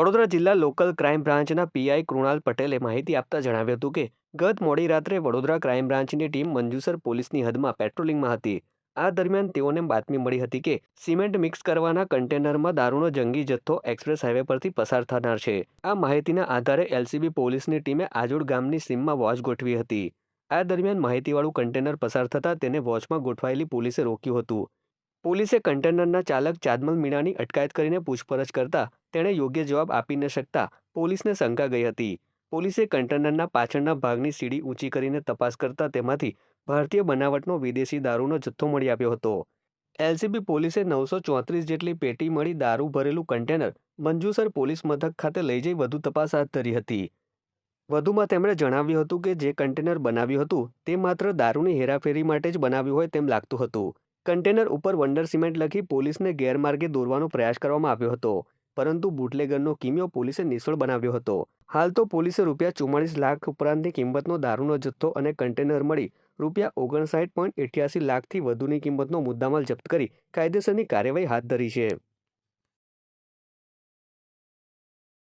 વડોદરા જિલ્લા local crime બ્રાન્ચના PI Krunal પટેલે માહિતી આપતા જણાવ્યું હતું કે, ગત મોડી રાત્રે વડોદરા ક્રાઇમ બ્રાન્ચની ટીમ મંજુસર પોલીસની હદમાં પેટ્રોલિંગમાં હતી. આ દરમિયાન તેઓને બાતમી મળી હતી કે, સિમેન્ટ મિક્સ કરવાના કન્ટેનરમાં દારૂનો જંગી જથ્થો એક્સપ્રેસ હાઈવે પરથી પસાર થનાર છે. આ માહિતીના આધારે એલસીબી પોલીસની ટીમે આજોડ ગામની સીમમાં વોચ ગોઠવી હતી. આ દરમિયાન માહિતીવાળું કન્ટેનર પસાર થતાં તેને વોચમાં ગોઠવાયેલી પોલીસે રોક્યું હતું. પોલીસે કન્ટેનરના ચાલક ચાદમલ મીણાની અટકાયત કરીને પૂછપરછ કરતા તેણે યોગ્ય જવાબ આપી ન શકતા પોલીસને શંકા ગઈ હતી. પોલીસે કન્ટેનરના પાછળના ભાગની સીડી ઊંચી કરીને તપાસ કરતા તેમાંથી ભારતીય બનાવટનો વિદેશી દારૂનો જથ્થો મળી આવ્યો હતો. એલસીબી પોલીસે નવસો ચોત્રીસ જેટલી પેટી મળી દારૂ ભરેલું કન્ટેનર મંજુસર પોલીસ મથક ખાતે લઈ જઈ વધુ તપાસ હાથ ધરી હતી. વધુમાં તેમણે જણાવ્યું હતું કે જે કન્ટેનર બનાવ્યું હતું તે માત્ર દારૂની હેરાફેરી માટે જ બનાવ્યું હોય તેમ લાગતું હતું. કન્ટેનર ઉપર વંડર સિમેન્ટ લખી પોલીસને ગેરમાર્ગે દોરવાનો પ્રયાસ કરવામાં આવ્યો હતો, પરંતુ બુટલેગરનો કિમિયો પોલીસે નિષ્ફળ બનાવ્યો હતો. હાલ તો પોલીસે રૂપિયા ચુમ્માળીસ લાખ ઉપરાંતની કિંમતનો દારૂનો જથ્થો અને કન્ટેનર મળી રૂપિયા ઓગણસાઠ પોઈન્ટ લાખથી વધુની કિંમતનો મુદ્દામાલ જપ્ત કરી કાયદેસરની કાર્યવાહી હાથ ધરી છે.